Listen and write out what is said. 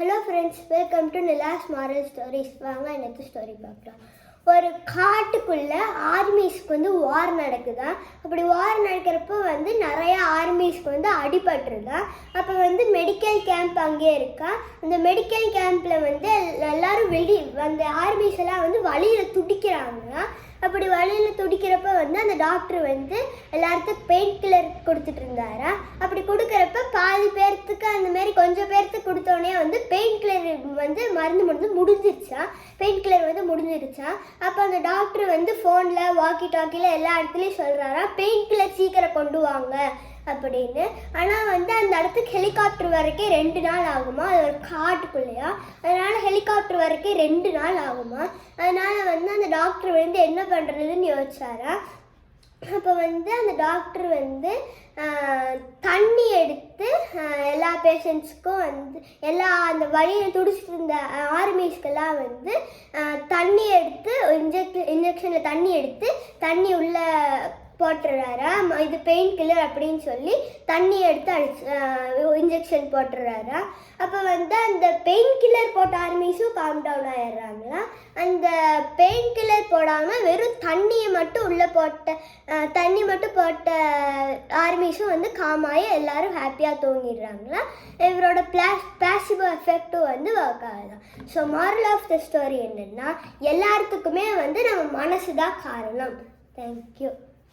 Hello friends welcome to Nila's moral stories வாங்க எனக்கு story பார்க்கலாம். ஒரு காட்டுக்குள்ளே ஆர்மிஸ்க்கு வந்து வார் நடக்குதா? அப்படி வார் நடக்கிறப்போ வந்து நிறைய ஆர்மிஸ்க்கு வந்து அடிபட்டுருதா அப்போ வந்து மெடிக்கல் கேம்ப் அங்கேயே இருக்கா? அந்த மெடிக்கல் கேம்பில் வந்து எல்லாரும் வெளி அந்த ஆர்மிஸ் எல்லாம் வந்து வழியில் துடிக்கிறாங்க. அப்படி வழியில் துடிக்கிறப்ப வந்து அந்த டாக்டர் வந்து எல்லாத்துக்கும் பெயின் கில்லர் கொடுத்துட்டு இருந்தாரா? அப்படி கொடுக்குறப்ப பாதி பேர்த்துக்கு அந்த மாதிரி கொஞ்சம் பேர்த்துக்கு கொடுத்தோடனே வந்து பெயின் கில்லர் வந்து மருந்து மருந்து முடிஞ்சிருச்சா? பெயின் கில்லர் வந்து முடிஞ்சிருச்சா? அப்போ அந்த டாக்டர் வந்து ஃபோனில் வாக்கி டாக்கியில் எல்லா இடத்துலையும் சொல்கிறாரா பெயின் கில்லர் சீக்கிரம் கொண்டு வாங்க அப்படின்னு. ஆனால் வந்து அந்த இடத்துக்கு ஹெலிகாப்டர் வரைக்கும் ரெண்டு நாள் ஆகுமா? அது ஒரு காட்டுக்குள்ளையா? அதனால ஹெலிகாப்டர் வரைக்கும் ரெண்டு நாள் ஆகுமா? அதனால வந்து அந்த டாக்டர் வந்து என்ன பண்ணுறதுன்னு யோசிச்சாரா? அப்போ வந்து அந்த டாக்டர் வந்து தண்ணி எடுத்து எல்லா பேஷண்ட்ஸுக்கும் வந்து எல்லா அந்த வழியில் துடிச்சிட்டு இருந்த ஆர்மிஸ்க்கெல்லாம் வந்து தண்ணி எடுத்து இன்ஜெக்ட் இன்ஜெக்ஷனில் தண்ணி எடுத்து தண்ணி உள்ளே போட்டுறாரா? இது பெயின் கில்லர் அப்படின்னு சொல்லி தண்ணி எடுத்து அடிச்சு இன்ஜெக்ஷன் போட்டுறாரா? அப்போ வந்து அந்த பெயின் கில்லர் போட்ட ஆர்மிஸும் காம் டவுன் ஆயிடுறாங்களா? அந்த பெயின் கில்லர் போடாமல் வெறும் தண்ணியை மட்டும் உள்ளே போட்ட தண்ணி மட்டும் போட்ட ஆர்மிஸும் வந்து காமாயி எல்லாரும் ஹாப்பியாக தூங்கிடுறாங்களா? இவரோட பிளாஸ் பிளாசிபோ எஃபெக்டும் வந்து work ஆகுதான் so moral of the story என்னென்னா எல்லாத்துக்குமே வந்து நம்ம மனசு தான் காரணம். தேங்க்யூ